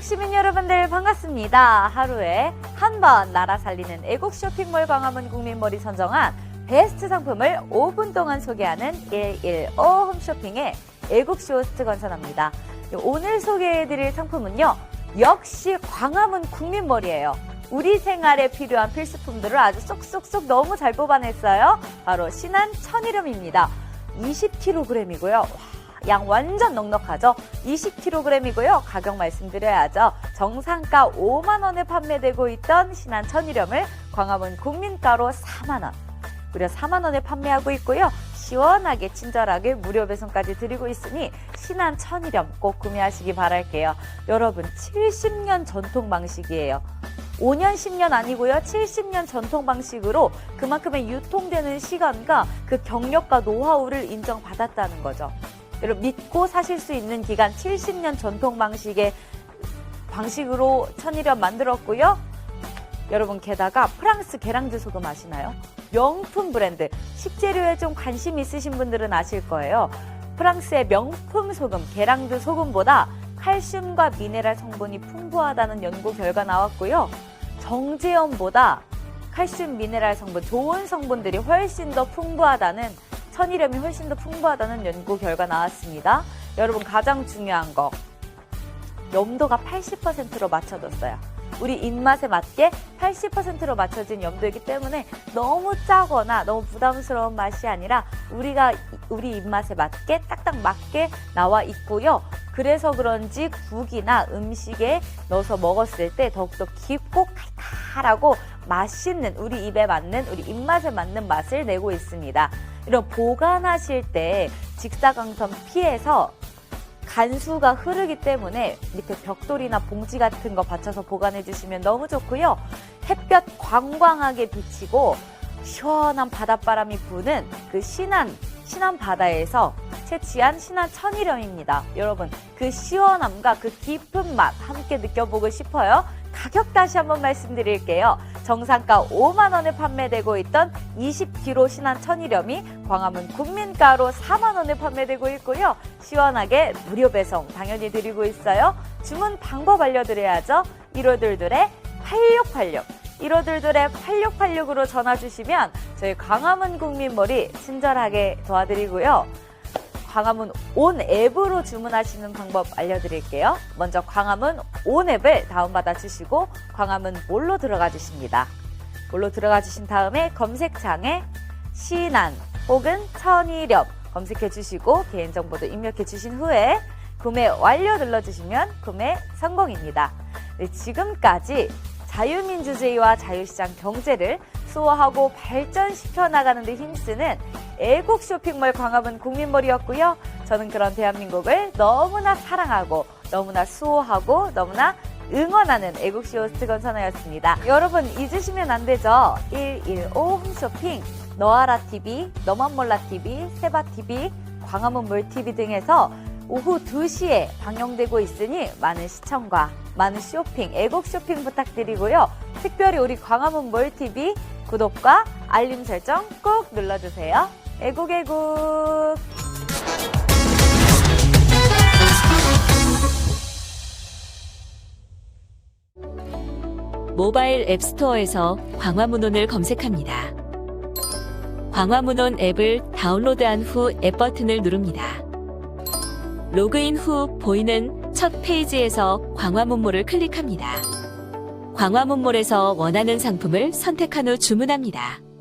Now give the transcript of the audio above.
시민 여러분들 반갑습니다. 하루에 한 번 나라 살리는 애국 쇼핑몰 광화문 국민몰이 선정한 베스트 상품을 5분 동안 소개하는 115 홈쇼핑의 애국 쇼호스트 건선합니다. 오늘 소개해드릴 상품은요. 역시 광화문 국민몰이에요. 우리 생활에 필요한 필수품들을 아주 쏙쏙쏙 너무 잘 뽑아냈어요. 바로 신한 천일염입니다. 20kg이고요. 양 완전 넉넉하죠? 20kg이고요. 가격 말씀드려야죠. 정상가 5만 원에 판매되고 있던 신한 천일염을 광화문 국민가로 4만 원. 무려 4만 원에 판매하고 있고요. 시원하게 친절하게 무료 배송까지 드리고 있으니 신한 천일염 꼭 구매하시기 바랄게요. 여러분 70년 전통 방식이에요. 5년, 10년 아니고요. 70년 전통 방식으로 그만큼의 유통되는 시간과 그 경력과 노하우를 인정받았다는 거죠. 여러분 믿고 사실 수 있는 기간 70년 전통 방식의 방식으로 천일염 만들었고요. 여러분 게다가 프랑스 게랑드 소금 아시나요? 명품 브랜드 식재료에 좀 관심 있으신 분들은 아실 거예요. 프랑스의 명품 소금 게랑드 소금보다 칼슘과 미네랄 성분이 풍부하다는 연구 결과 나왔고요. 정제염보다 칼슘 미네랄 성분 좋은 성분들이 훨씬 더 풍부하다는 천일염이 훨씬 더 풍부하다는 연구 결과 나왔습니다. 여러분 가장 중요한 거 염도가 80%로 맞춰졌어요. 우리 입맛에 맞게 80%로 맞춰진 염도이기 때문에 너무 짜거나 너무 부담스러운 맛이 아니라 우리가 우리 입맛에 맞게 딱딱 맞게 나와 있고요. 그래서 그런지 국이나 음식에 넣어서 먹었을 때 더욱더 깊고 칼칼하고 맛있는 우리 입에 맞는 우리 입맛에 맞는 맛을 내고 있습니다. 이런 보관하실 때 직사광선 피해서 간수가 흐르기 때문에 밑에 벽돌이나 봉지 같은 거 받쳐서 보관해 주시면 너무 좋고요. 햇볕 광광하게 비치고 시원한 바닷바람이 부는 그 신안 신안 바다에서 채취한 신안 천일염입니다. 여러분 그 시원함과 그 깊은 맛 함께 느껴보고 싶어요. 가격 다시 한번 말씀드릴게요. 정상가 5만 원에 판매되고 있던 20kg 신한 천일염이 광화문 국민가로 4만 원에 판매되고 있고요. 시원하게 무료 배송 당연히 드리고 있어요. 주문 방법 알려드려야죠. 1522에 8686 1522에 8686으로 전화 주시면 저희 광화문 국민몰이 친절하게 도와드리고요. 광화문 온 앱으로 주문하시는 방법 알려드릴게요. 먼저 광화문 온 앱을 다운받아 주시고 광화문 몰로 들어가 주십니다. 몰로 들어가 주신 다음에 검색창에 신안 혹은 천일염 검색해 주시고 개인정보도 입력해 주신 후에 구매 완료 눌러주시면 구매 성공입니다. 네, 지금까지 자유민주주의와 자유시장 경제를 수호하고 발전시켜 나가는 데 힘쓰는 애국 쇼핑몰 광화문 국민몰이었고요. 저는 그런 대한민국을 너무나 사랑하고 너무나 수호하고 너무나 응원하는 애국시 호스트 건선아였습니다. 여러분 잊으시면 안 되죠. 115 홈쇼핑, 너아라 TV, 너만 몰라 TV, 세바 TV, 광화문 몰 TV 등에서 오후 2시에 방영되고 있으니 많은 시청과 많은 쇼핑, 애국 쇼핑 부탁드리고요. 특별히 우리 광화문 몰 TV 구독과 알림 설정 꼭 눌러주세요. 애국 애국. 모바일 앱스토어에서 광화문온을 검색합니다. 광화문온 앱을 다운로드한 후 앱 버튼을 누릅니다. 로그인 후 보이는 첫 페이지에서 광화문몰을 클릭합니다. 광화문몰에서 원하는 상품을 선택한 후 주문합니다.